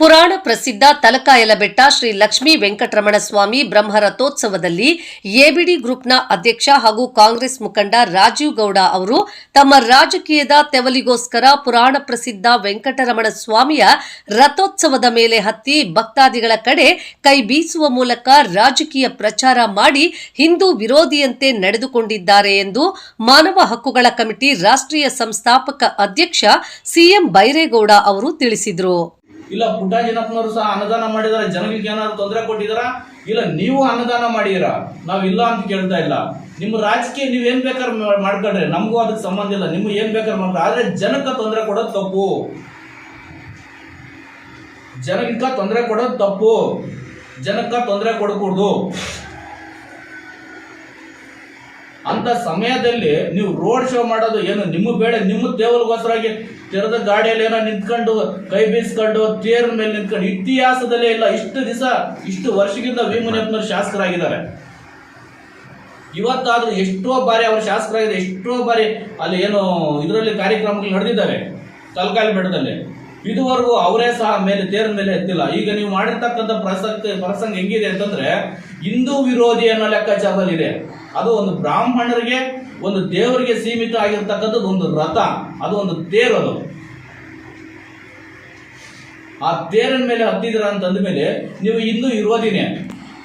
ಪುರಾಣ ಪ್ರಸಿದ್ಧ ತಲಕಾಯಲ ಬೆಟ್ಟ ಶ್ರೀ ಲಕ್ಷ್ಮೀ ವೆಂಕಟರಮಣ ಸ್ವಾಮಿ ಬ್ರಹ್ಮರಥೋತ್ಸವದಲ್ಲಿ ಎಬಿಡಿ ಗ್ರೂಪ್ನ ಅಧ್ಯಕ್ಷ ಹಾಗೂ ಕಾಂಗ್ರೆಸ್ ಮುಖಂಡ ರಾಜೀವ್ ಗೌಡ ಅವರು ತಮ್ಮ ರಾಜಕೀಯದ ತೆವಲಿಗೋಸ್ಕರ ಪುರಾಣ ಪ್ರಸಿದ್ಧ ವೆಂಕಟರಮಣ ಸ್ವಾಮಿಯ ರಥೋತ್ಸವದ ಮೇಲೆ ಹತ್ತಿ ಭಕ್ತಾದಿಗಳ ಕಡೆ ಕೈ ಬೀಸುವ ಮೂಲಕ ರಾಜಕೀಯ ಪ್ರಚಾರ ಮಾಡಿ ಹಿಂದೂ ವಿರೋಧಿಯಂತೆ ನಡೆದುಕೊಂಡಿದ್ದಾರೆ ಎಂದು ಮಾನವ ಹಕ್ಕುಗಳ ಕಮಿಟಿ ರಾಷ್ಟ್ರೀಯ ಸಂಸ್ಥಾಪಕ ಅಧ್ಯಕ್ಷ ಸಿಎಂ ಬೈರೇಗೌಡ ಅವರು ತಿಳಿಸಿದರು. ಇಲ್ಲ ಪುಟ್ಟಾಜಿನಪ್ಪನವರು ಸಹ ಅನುದಾನ ಮಾಡಿದಾರೆ, ಜನಗಳಿಗೆ ಏನಾದ್ರು ತೊಂದರೆ ಕೊಟ್ಟಿದಾರ? ಇಲ್ಲ, ನೀವು ಅನುದಾನ ಮಾಡಿರ ನಾವು ಇಲ್ಲ ಅಂತ ಕೇಳ್ತಾ ಇಲ್ಲ. ನಿಮ್ಮ ರಾಜಕೀಯ ನೀವು ಏನು ಬೇಕಾದ್ರೆ ಮಾಡ್ಕೊಂಡ್ರೆ ನಮಗೂ ಅದಕ್ಕೆ ಸಂಬಂಧ ಇಲ್ಲ. ನಿಮ್ಗೆ ಏನು ಬೇಕಾದ್ರೆ ಮಾಡ್ರೆ ಆದರೆ ಜನಕ್ಕೆ ತೊಂದರೆ ಕೊಡೋದು ತಪ್ಪು. ಜನಕ್ಕೆ ತೊಂದರೆ ಕೊಡೋದು ತಪ್ಪು. ಜನಕ್ಕೆ ತೊಂದರೆ ಕೊಡಕೂಡ್ದು. ಅಂತ ಸಮಯದಲ್ಲಿ ನೀವು ರೋಡ್ ಶೋ ಮಾಡೋದು ಏನು? ನಿಮ್ಮ ಬೇಡ. ನಿಮ್ಮ ದೇವರಿಗೋಸ್ಕರಾಗಿ ತೆರೆದ ಗಾಡಿಯಲ್ಲಿ ಏನೋ ನಿಂತ್ಕೊಂಡು, ಕೈ ಬೀಸ್ಕೊಂಡು, ತೇರ್ ಮೇಲೆ ನಿಂತ್ಕೊಂಡು, ಇತಿಹಾಸದಲ್ಲೇ ಇಲ್ಲ, ಇಷ್ಟು ದಿವಸ, ಇಷ್ಟು ವರ್ಷಗಿಂತ ವಿ ಮುನಿಯಪ್ಪನವರು ಶಾಸಕರಾಗಿದ್ದಾರೆ. ಇವತ್ತಾದ್ರೂ ಎಷ್ಟೋ ಬಾರಿ ಅವರು ಶಾಸಕರಾಗಿದೆ ಎಷ್ಟೋ ಬಾರಿ ಅಲ್ಲಿ ಏನು ಇದರಲ್ಲಿ ಕಾರ್ಯಕ್ರಮಗಳು ನಡೆದಿದ್ದಾವೆ ತಲಕಾಲಿ ಬೆಟ್ಟದಲ್ಲಿ. ಇದುವರೆಗೂ ಅವರೇ ಸಹ ಮೇಲೆ, ತೇರ ಮೇಲೆ ಎತ್ತಿಲ್ಲ. ಈಗ ನೀವು ಮಾಡಿರ್ತಕ್ಕಂಥ ಪ್ರಸಕ್ತಿ, ಪ್ರಸಂಗ ಹೆಂಗಿದೆ ಅಂತಂದ್ರೆ, ಹಿಂದೂ ವಿರೋಧಿ ಅನ್ನೋ ಲೆಕ್ಕಾಚಾರದಲ್ಲಿ ಇದೆ ಅದು ಒಂದು ಬ್ರಾಹ್ಮಣರಿಗೆ ಒಂದು ದೇವರಿಗೆ ಸೀಮಿತ ಆಗಿರ್ತಕ್ಕಂಥದ್ದು ಒಂದು ರಥ. ಅದು ಒಂದು ತೇರು ಅದು. ಆ ತೇರಿನ ಮೇಲೆ ಹತ್ತಿದಿರ ಅಂತಂದ ಮೇಲೆ ನೀವು ಇನ್ನೂ ಇರೋದಿನೇ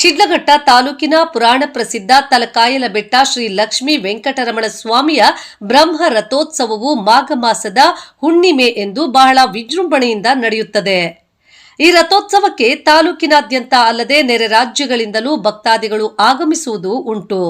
ಶಿಡ್ಲಘಟ್ಟ ತಾಲೂಕಿನ ಪುರಾಣ ಪ್ರಸಿದ್ಧ ತಲಕಾಯಲ ಬೆಟ್ಟ ಶ್ರೀ ಲಕ್ಷ್ಮೀ ವೆಂಕಟರಮಣ ಸ್ವಾಮಿಯ ಬ್ರಹ್ಮ ರಥೋತ್ಸವವು ಮಾಘ ಮಾಸದ ಹುಣ್ಣಿಮೆ ಎಂದು ಬಹಳ ವಿಜೃಂಭಣೆಯಿಂದ ನಡೆಯುತ್ತದೆ. ಈ ರಥೋತ್ಸವಕ್ಕೆ ತಾಲೂಕಿನಾದ್ಯಂತ ಅಲ್ಲದೆ ನೆರೆ ರಾಜ್ಯಗಳಿಂದಲೂ ಭಕ್ತಾದಿಗಳು ಆಗಮಿಸುವುದು ಉಂಟು.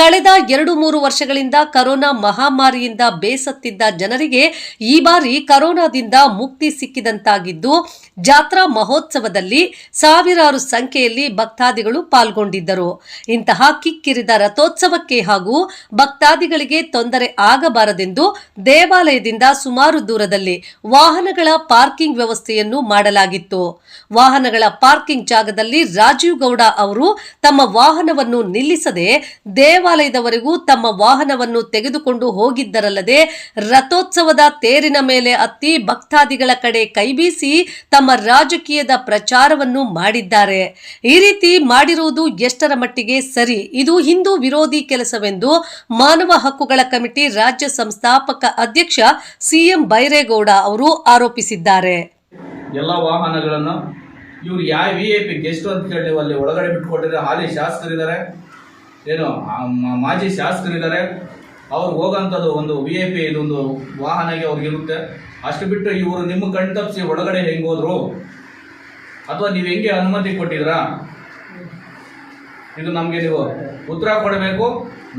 ಕಳೆದ ಎರಡು ಮೂರು ವರ್ಷಗಳಿಂದ ಕರೋನಾ ಮಹಾಮಾರಿಯಿಂದ ಬೇಸತ್ತಿದ್ದ ಜನರಿಗೆ ಈ ಬಾರಿ ಕರೋನಾದಿಂದ ಮುಕ್ತಿ ಸಿಕ್ಕಿದಂತಾಗಿದ್ದು ಜಾತ್ರಾ ಮಹೋತ್ಸವದಲ್ಲಿ ಸಾವಿರಾರು ಸಂಖ್ಯೆಯಲ್ಲಿ ಭಕ್ತಾದಿಗಳು ಪಾಲ್ಗೊಂಡಿದ್ದರು. ಇಂತಹ ಕಿಕ್ಕಿರಿದ ರಥೋತ್ಸವಕ್ಕೆ ಹಾಗೂ ಭಕ್ತಾದಿಗಳಿಗೆ ತೊಂದರೆ ಆಗಬಾರದೆಂದು ದೇವಾಲಯದಿಂದ ಸುಮಾರು ದೂರದಲ್ಲಿ ವಾಹನಗಳ ಪಾರ್ಕಿಂಗ್ ವ್ಯವಸ್ಥೆಯನ್ನು ಮಾಡಲಾಗಿತ್ತು. ವಾಹನಗಳ ಪಾರ್ಕಿಂಗ್ ಜಾಗದಲ್ಲಿ ರಾಜೀವ್ ಗೌಡ ಅವರು ತಮ್ಮ ವಾಹನವನ್ನು ನಿಲ್ಲಿಸದೆ ದೇವಾಲಯದವರೆಗೂ ತಮ್ಮ ವಾಹನವನ್ನು ತೆಗೆದುಕೊಂಡು ಹೋಗಿದ್ದರಲ್ಲದೆ ರಥೋತ್ಸವದ ತೇರಿನ ಮೇಲೆ ಹತ್ತಿ ಭಕ್ತಾದಿಗಳ ಕಡೆ ಕೈಬೀಸಿ ತಮ್ಮ ರಾಜಕೀಯದ ಪ್ರಚಾರವನ್ನು ಮಾಡಿದ್ದಾರೆ. ಈ ರೀತಿ ಮಾಡಿರುವುದು ಎಷ್ಟರ ಮಟ್ಟಿಗೆ ಸರಿ? ಇದು ಹಿಂದೂ ವಿರೋಧಿ ಕೆಲಸವೆಂದು ಮಾನವ ಹಕ್ಕುಗಳ ಕಮಿಟಿ ರಾಜ್ಯ ಸಂಸ್ಥಾಪಕ ಅಧ್ಯಕ್ಷ ಸಿಎಂ ಬೈರೇಗೌಡ ಅವರು ಆರೋಪಿಸಿದ್ದಾರೆ. ಎಲ್ಲ ವಾಹನಗಳನ್ನು ಇವ್ರು ಯಾವ ವಿ ಐ ಪಿ ಗೆಸ್ಟ್ ಅಂತ ಹೇಳಿ ಅಲ್ಲಿ ಒಳಗಡೆ ಬಿಟ್ಕೊಟ್ಟಿದ್ರೆ ಹಾಲಿ ಶಾಸಕರಿದ್ದಾರೆ. ಏನು ಮಾಜಿ ಶಾಸಕರಿದ್ದಾರೆ. ಅವ್ರು ಹೋಗೋಂಥದ್ದು ಒಂದು ವಿ ಐ ಪಿ ಇದೊಂದು ವಾಹನಗೆ ಅವ್ರಿಗಿರುತ್ತೆ ಅಷ್ಟು ಬಿಟ್ಟು ಇವರು ನಿಮ್ಮ ಕಣ್ ತಪ್ಪಿಸಿ ಒಳಗಡೆ ಹೆಂಗೆ ಹೋದ್ರು? ಅಥವಾ ನೀವು ಹೆಂಗೆ ಅನುಮತಿ ಕೊಟ್ಟಿದ್ರಾ ಇದು ನಮಗೆ ನೀವು ಉತ್ತರ ಕೊಡಬೇಕು.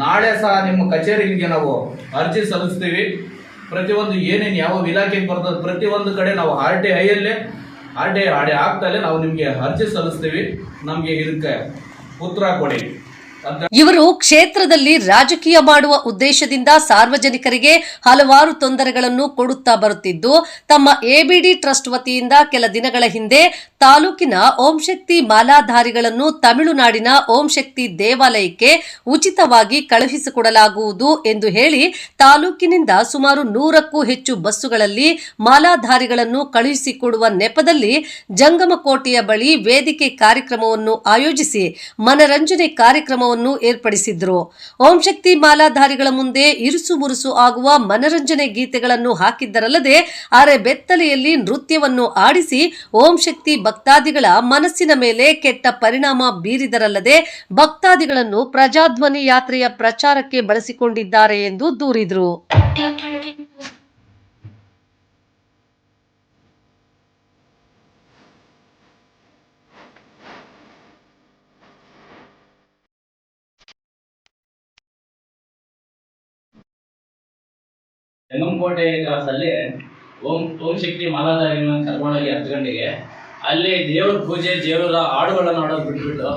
ನಾಳೆ ಸಹ ನಿಮ್ಮ ಕಚೇರಿಗೆ ನಾವು ಅರ್ಜಿ ಸಲ್ಲಿಸ್ತೀವಿ. ಪ್ರತಿಯೊಂದು ಏನೇನು ಯಾವ ಇಲಾಖೆಗೆ ಬರ್ತದೆ, ಪ್ರತಿಯೊಂದು ಕಡೆ ನಾವು ಆರ್ ಟಿ ಐಯಲ್ಲೇ ಆರ್ ಟಿ ಐ ಆಗ್ತಲೇ ನಾವು ನಿಮಗೆ ಅರ್ಜಿ ಸಲ್ಲಿಸ್ತೀವಿ. ನಮಗೆ ಇದಕ್ಕೆ ಉತ್ತರ ಕೊಡಿ. ಇವರು ಕ್ಷೇತ್ರದಲ್ಲಿ ರಾಜಕೀಯ ಮಾಡುವ ಉದ್ದೇಶದಿಂದ ಸಾರ್ವಜನಿಕರಿಗೆ ಹಲವಾರು ತೊಂದರೆಗಳನ್ನು ಕೊಡುತ್ತಾ ಬರುತ್ತಿದ್ದು, ತಮ್ಮ ಎಬಿಡಿ ಟ್ರಸ್ಟ್ ವತಿಯಿಂದ ಕೆಲ ದಿನಗಳ ಹಿಂದೆ ತಾಲೂಕಿನ ಓಂ ಶಕ್ತಿ ಮಾಲಾಧಾರಿಗಳನ್ನು ತಮಿಳುನಾಡಿನ ಓಂ ಶಕ್ತಿ ದೇವಾಲಯಕ್ಕೆ ಉಚಿತವಾಗಿ ಕಳುಹಿಸಿಕೊಡಲಾಗುವುದು ಎಂದು ಹೇಳಿ ತಾಲೂಕಿನಿಂದ ಸುಮಾರು ನೂರಕ್ಕೂ ಹೆಚ್ಚು ಬಸ್ಸುಗಳಲ್ಲಿ ಮಾಲಾಧಾರಿಗಳನ್ನು ಕಳುಹಿಸಿಕೊಡುವ ನೆಪದಲ್ಲಿ ಜಂಗಮಕೋಟೆಯ ಬಳಿ ವೇದಿಕೆ ಕಾರ್ಯಕ್ರಮವನ್ನು ಆಯೋಜಿಸಿ ಮನರಂಜನೆ ಕಾರ್ಯಕ್ರಮವನ್ನು ಏರ್ಪಡಿಸಿದ್ರು. ಓಂ ಶಕ್ತಿ ಮಾಲಾಧಾರಿಗಳ ಮುಂದೆ ಇರುಸು ಮುರುಸು ಆಗುವ ಮನರಂಜನೆ ಗೀತೆಗಳನ್ನು ಹಾಕಿದ್ದರಲ್ಲದೆ ಅರೆ ಬೆತ್ತಲೆಯಲ್ಲಿ ನೃತ್ಯವನ್ನು ಆಡಿಸಿ ಓಂ ಶಕ್ತಿ ಭಕ್ತಾದಿಗಳ ಮನಸ್ಸಿನ ಮೇಲೆ ಕೆಟ್ಟ ಪರಿಣಾಮ ಬೀರಿದರಲ್ಲದೆ ಭಕ್ತಾದಿಗಳನ್ನು ಪ್ರಜಾಧ್ವನಿ ಯಾತ್ರೆಯ ಪ್ರಚಾರಕ್ಕೆ ಬಳಸಿಕೊಂಡಿದ್ದಾರೆ ಎಂದು ದೂರಿದರು. ಜಂಗಮಕೋಟೆ ಕ್ರಾಸಲ್ಲಿ ಓಂ ಓಂ ಶಕ್ತಿ ಮಾಲಾಧಾರಿನ ಕರ್ಕೊಂಡೋಗಿ ಹತ್ತು ಗಂಟೆಗೆ ಅಲ್ಲಿ ದೇವ್ರ ಪೂಜೆ, ದೇವರ ಹಾಡುಗಳನ್ನು ಆಡೋದು ಬಿಟ್ಬಿಟ್ಟು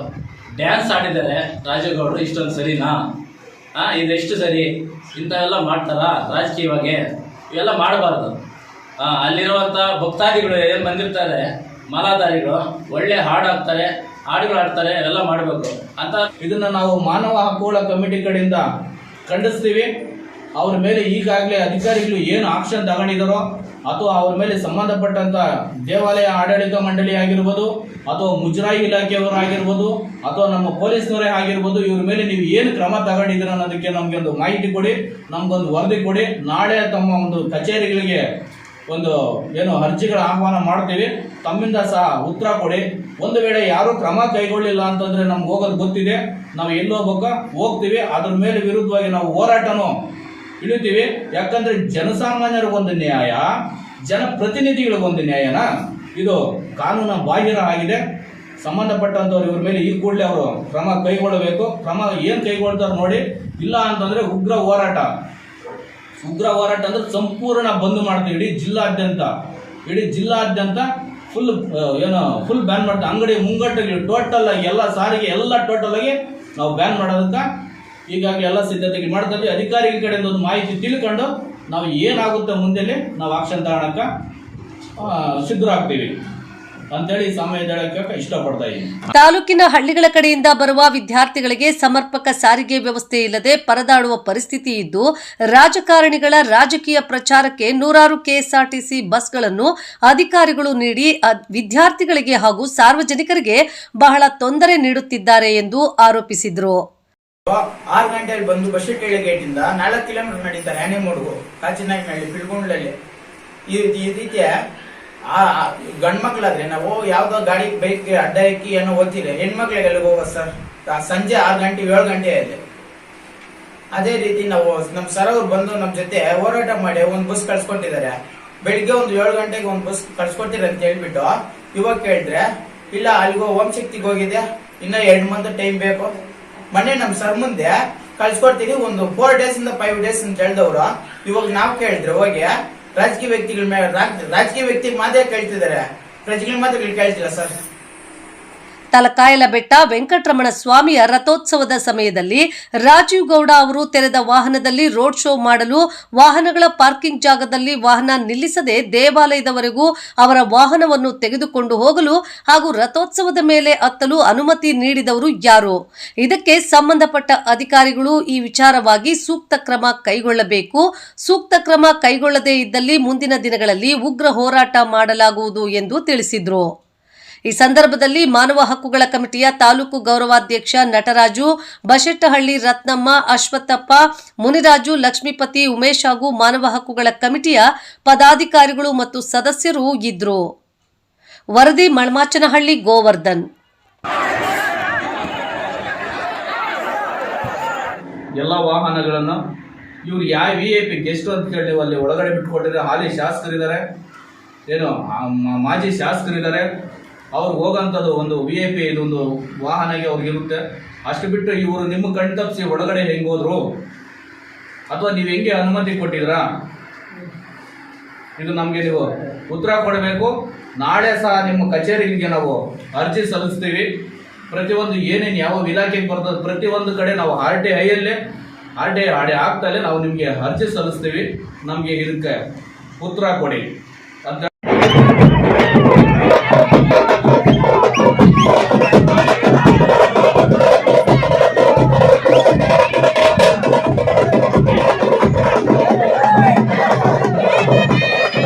ಡ್ಯಾನ್ಸ್ ಆಡಿದ್ದಾರೆ ರಾಜೇಗೌಡರು. ಇಷ್ಟೊಂದು ಸರಿನಾ? ಹಾಂ ಇದೆಷ್ಟು ಸರಿ? ಇಂಥವೆಲ್ಲ ಮಾಡ್ತಾರಾ? ರಾಜಕೀಯವಾಗಿ ಇವೆಲ್ಲ ಮಾಡಬಾರ್ದು. ಅಲ್ಲಿರುವಂಥ ಭಕ್ತಾದಿಗಳು ಏನು ಬಂದಿರ್ತಾರೆ? ಮಾಲಾಧಾರಿಗಳು. ಒಳ್ಳೆ ಹಾಡು ಹಾಕ್ತಾರೆ, ಹಾಡುಗಳು ಆಡ್ತಾರೆ ಎಲ್ಲ ಮಾಡಬೇಕು. ಅಂತ ಇದನ್ನ ನಾವು ಮಾನವ ಹಕ್ಕುಗಳ ಕಮಿಟಿ ಕಡೆಯಿಂದ ಖಂಡಿಸ್ತೀವಿ. ಅವ್ರ ಮೇಲೆ ಈಗಾಗಲೇ ಅಧಿಕಾರಿಗಳು ಏನು ಆಕ್ಷನ್ ತಗೊಂಡಿದ್ದಾರೋ ಅಥವಾ ಅವ್ರ ಮೇಲೆ ಸಂಬಂಧಪಟ್ಟಂತ ದೇವಾಲಯ ಆಡಳಿತ ಮಂಡಳಿ ಆಗಿರ್ಬೋದು ಅಥವಾ ಮುಜರಾಯಿ ಇಲಾಖೆಯವರು ಆಗಿರ್ಬೋದು ಅಥವಾ ನಮ್ಮ ಪೊಲೀಸ್ನವರೇ ಆಗಿರ್ಬೋದು, ಇವ್ರ ಮೇಲೆ ನೀವು ಏನು ಕ್ರಮ ತಗೊಂಡಿದ್ದೀರ ಅನ್ನೋದಕ್ಕೆ ನಮಗೆ ಒಂದು ಮಾಹಿತಿ ಕೊಡಿ, ನಮ್ಗೊಂದು ವರದಿ ಕೊಡಿ. ನಾಳೆ ತಮ್ಮ ಒಂದು ಕಚೇರಿಗಳಿಗೆ ಒಂದು ಏನು ಅರ್ಜಿಗಳ ಆಹ್ವಾನ ಮಾಡ್ತೀವಿ. ತಮ್ಮಿಂದ ಸಹ ಉತ್ತರ ಕೊಡಿ. ಒಂದು ವೇಳೆ ಯಾರೂ ಕ್ರಮ ಕೈಗೊಳ್ಳಿಲ್ಲ ಅಂತಂದ್ರೆ ನಮ್ಗೆ ಹೋಗೋದು ಗೊತ್ತಿದೆ. ನಾವು ಎಲ್ಲಿ ಹೋಗ್ಬೇಕ ಹೋಗ್ತೀವಿ. ಅದ್ರ ಮೇಲೆ ವಿರುದ್ಧವಾಗಿ ನಾವು ಹೋರಾಟನೂ ಇಳಿತೀವಿ. ಯಾಕಂದ್ರೆ ಜನಸಾಮಾನ್ಯರಿಗೊಂದು ನ್ಯಾಯ ಜನಪ್ರತಿನಿಧಿಗಳಿಗೊಂದು ನ್ಯಾಯನ? ಇದು ಕಾನೂನು ಬಾಹಿರ ಆಗಿದೆ. ಸಂಬಂಧಪಟ್ಟಂಥವ್ರು ಇವ್ರ ಮೇಲೆ ಈ ಕೂಡಲೇ ಅವರು ಕ್ರಮ ಕೈಗೊಳ್ಳಬೇಕು. ಕ್ರಮ ಏನು ಕೈಗೊಳ್ತಾರೆ ನೋಡಿ, ಇಲ್ಲ ಅಂತಂದ್ರೆ ಉಗ್ರ ಹೋರಾಟ. ಉಗ್ರ ಹೋರಾಟ ಅಂದ್ರೆ ಸಂಪೂರ್ಣ ಬಂದ್ ಮಾಡ್ತೀವಿ. ಇಡೀ ಜಿಲ್ಲಾದ್ಯಂತ ಇಡೀ ಜಿಲ್ಲಾದ್ಯಂತ ಫುಲ್ ಏನು ಫುಲ್ ಬ್ಯಾನ್ ಮಾಡ್ತೀವಿ ಅಂಗಡಿ ಮುಂಗಟ್ಟಿಗೆ ಟೋಟಲ್ ಆಗಿ ಎಲ್ಲ ಸಾರಿಗೆ ಎಲ್ಲ ಟೋಟಲ್ ಆಗಿ ನಾವು ಬ್ಯಾನ್ ಮಾಡೋದಕ್ಕೆ ಈಗಾಗಲೇ ಎಲ್ಲ ಸಿದ್ಧತೆಗೆ ಮಾಡ್ತಾ ಇದ್ದೀವಿ ಅಧಿಕಾರಿಗಳ ಕಡೆಯಿಂದ ಒಂದು ಮಾಹಿತಿ ತಿಳ್ಕೊಂಡು ನಾವು ಏನಾಗುತ್ತೆ ಮುಂದೆಲೆ ನಾವು ಆಕ್ಷನ್ ತಗೊಳಕ್ಕೆ ಸಿದ್ಧರಾಗ್ತೀವಿ. ಅಂತೇಳಿ ತಾಲೂಕಿನ ಹಳ್ಳಿಗಳ ಕಡೆಯಿಂದ ಬರುವ ವಿದ್ಯಾರ್ಥಿಗಳಿಗೆ ಸಮರ್ಪಕ ಸಾರಿಗೆ ವ್ಯವಸ್ಥೆ ಇಲ್ಲದೆ ಪರದಾಡುವ ಪರಿಸ್ಥಿತಿ ಇದ್ದು, ರಾಜಕಾರಣಿಗಳ ರಾಜಕೀಯ ಪ್ರಚಾರಕ್ಕೆ ನೂರಾರು ಕೆಎಸ್ಆರ್ಟಿಸಿ ಬಸ್ಗಳನ್ನು ಅಧಿಕಾರಿಗಳು ನೀಡಿ ವಿದ್ಯಾರ್ಥಿಗಳಿಗೆ ಹಾಗೂ ಸಾರ್ವಜನಿಕರಿಗೆ ಬಹಳ ತೊಂದರೆ ನೀಡುತ್ತಿದ್ದಾರೆ ಎಂದು ಆರೋಪಿಸಿದರು. ಆರು ಗಂಟೆಯಲ್ಲಿ ಬಂದು ಬಶೆಟ್ಟಳ್ಳಿ ಗೇಟಿಂದ ನಾಲ್ಕು ಕಿಲೋಮೀಟರ್ ನಡೀತಾರೆ ಆನೆಮೂಡ್ಗು ಕಾಚಿನಾಯ್ನಹಳ್ಳಿ ಪಿಳ್ಗುಂಡ್ಲಲ್ಲಿ ಈ ಈ ರೀತಿಯ ಆ ಗಂಡ್ಮಕ್ಳಾದ್ರೆ ನಾವು ಯಾವ್ದೋ ಗಾಡಿ ಬೈಕ್ ಅಡ್ಡ ಇಕ್ಕಿ ಏನೋ ಓದ್ತಿಲ್ಲ ಹೆಣ್ಮಕ್ಳಿಗೆ ಎಲ್ಲಿಗೆ ಹೋಗೋದು ಸರ್ ಸಂಜೆ ಆರು ಗಂಟೆ, ಏಳು ಗಂಟೆ ಆಯ್ತು ಅದೇ ರೀತಿ ನಾವು ನಮ್ಮ ಸರ್ ಅವ್ರು ಬಂದು ನಮ್ಮ ಜೊತೆ ಹೋರಾಟ ಮಾಡಿ ಒಂದು ಬಸ್ ಕಳ್ಸ್ಕೊಟ್ಟಿದ್ದಾರೆ. ಬೆಳಿಗ್ಗೆ ಒಂದು ಏಳು ಗಂಟೆಗೆ ಒಂದು ಬಸ್ ಕಳ್ಸ್ಕೊಟ್ಟಿರ ಅಂತ ಹೇಳ್ಬಿಟ್ಟು ಇವಾಗ ಕೇಳಿದ್ರೆ, ಇಲ್ಲ, ಅಲ್ಲಿಗೋ ಓಂ ಶಕ್ತಿಗೆ ಹೋಗಿದೆ ಇನ್ನ ಎರಡು ಮಂತ್ ಟೈಮ್ ಬೇಕು. ಮೊನ್ನೆ ನಮ್ಮ ಸರ್ ಮುಂದೆ ಕಳ್ಸ್ಕೊಡ್ತೀನಿ, ಒಂದು ಫೋರ್ ಡೇಸ್ ಇಂದ ಫೈವ್ ಡೇಸ್ ಅಂತ ಹೇಳಿದವ್ರು. ಇವಾಗ ನಾವ್ ಕೇಳಿದ್ರೆ, ಹೋಗಿ, ರಾಜಕೀಯ ವ್ಯಕ್ತಿಗಳ ಮೇಲೆ ರಾಜಕೀಯ ವ್ಯಕ್ತಿ ಮಾತೇ ಕೇಳ್ತಿದ್ದಾರೆ. ಪ್ರಜೆಗಳ ಮಾತ್ರ ಕೇಳ್ತಿಲ್ಲ ಸರ್ ತಲಕಾಯಲ ಬೆಟ್ಟ ವೆಂಕಟರಮಣ ಸ್ವಾಮಿಯ ರಥೋತ್ಸವದ ಸಮಯದಲ್ಲಿ ರಾಜೀವ್ ಗೌಡ ಅವರು ತೆರೆದ ವಾಹನದಲ್ಲಿ ರೋಡ್ ಶೋ ಮಾಡಲು ವಾಹನಗಳ ಪಾರ್ಕಿಂಗ್ ಜಾಗದಲ್ಲಿ ವಾಹನ ನಿಲ್ಲಿಸದೆ ದೇವಾಲಯದವರೆಗೂ ಅವರ ವಾಹನವನ್ನು ತೆಗೆದುಕೊಂಡು ಹೋಗಲು ಹಾಗೂ ರಥೋತ್ಸವದ ಮೇಲೆ ಹತ್ತಲು ಅನುಮತಿ ನೀಡಿದವರು ಯಾರು? ಇದಕ್ಕೆ ಸಂಬಂಧಪಟ್ಟ ಅಧಿಕಾರಿಗಳು ಈ ವಿಚಾರವಾಗಿ ಸೂಕ್ತ ಕ್ರಮ ಕೈಗೊಳ್ಳಬೇಕು. ಸೂಕ್ತ ಕ್ರಮ ಕೈಗೊಳ್ಳದೇ ಇದ್ದಲ್ಲಿ ಮುಂದಿನ ದಿನಗಳಲ್ಲಿ ಉಗ್ರ ಹೋರಾಟ ಮಾಡಲಾಗುವುದು ಎಂದು ತಿಳಿಸಿದರು. ಈ ಸಂದರ್ಭದಲ್ಲಿ ಮಾನವ ಹಕ್ಕುಗಳ ಕಮಿಟಿಯ ತಾಲೂಕು ಗೌರವಾಧ್ಯಕ್ಷ ನಟರಾಜು, ಬಶೆಟ್ಟಹಳ್ಳಿ ರತ್ನಮ್ಮ, ಅಶ್ವತ್ಥಪ್ಪ, ಮುನಿರಾಜು, ಲಕ್ಷ್ಮೀಪತಿ, ಉಮೇಶ್ ಹಾಗೂ ಮಾನವ ಹಕ್ಕುಗಳ ಕಮಿಟಿಯ ಪದಾಧಿಕಾರಿಗಳು ಮತ್ತು ಸದಸ್ಯರು ಇದ್ರು. ವರದಿ ಮಳ್ಮಾಚನಹಳ್ಳಿ, ಗೋವರ್ಧನ್. ಎಲ್ಲ ವಾಹನಗಳನ್ನು ಇವ್ರು ಯಾವ ವಿ ಐ ಪಿ ಗೆಸ್ಟ್ ಅಂತ ಹೇಳಿ ನೀವು ಅಲ್ಲಿ ಒಳಗಡೆ ಬಿಟ್ಕೊಟ್ಟಿದ್ರೆ ಹಾಲಿ ಶಾಸಕರಿದ್ದಾರೆ. ಏನು ಮಾಜಿ ಶಾಸಕರಿದ್ದಾರೆ. ಅವ್ರು ಹೋಗೋಂಥದ್ದು ಒಂದು ವಿ ಐ ಪಿ ಇದೊಂದು ವಾಹನಗೆ ಅವ್ರಿಗಿರುತ್ತೆ ಅಷ್ಟು ಬಿಟ್ಟು ಇವರು ನಿಮ್ಮ ಕಣ್ ತಪ್ಪಿಸಿ ಒಳಗಡೆ ಹೆಂಗೆ ಹೋದ್ರು? ಅಥವಾ ನೀವು ಹೆಂಗೆ ಅನುಮತಿ ಕೊಟ್ಟಿದ್ರಾ ಇದು ನಮಗೆ ನೀವು ಉತ್ತರ ಕೊಡಬೇಕು. ನಾಳೆ ಸಹ ನಿಮ್ಮ ಕಚೇರಿಗೆ ನಾವು ಅರ್ಜಿ ಸಲ್ಲಿಸ್ತೀವಿ. ಪ್ರತಿಯೊಂದು ಏನೇನು ಯಾವ ಇಲಾಖೆಗೆ ಬರ್ತದೆ, ಪ್ರತಿಯೊಂದು ಕಡೆ ನಾವು ಆರ್ ಟಿ ಐಯಲ್ಲೇ ಆರ್ ಟಿ ಐ ಆಗ್ತಲೇ ನಾವು ನಿಮಗೆ ಅರ್ಜಿ ಸಲ್ಲಿಸ್ತೀವಿ. ನಮಗೆ ಇದಕ್ಕೆ ಉತ್ತರ ಕೊಡಿ.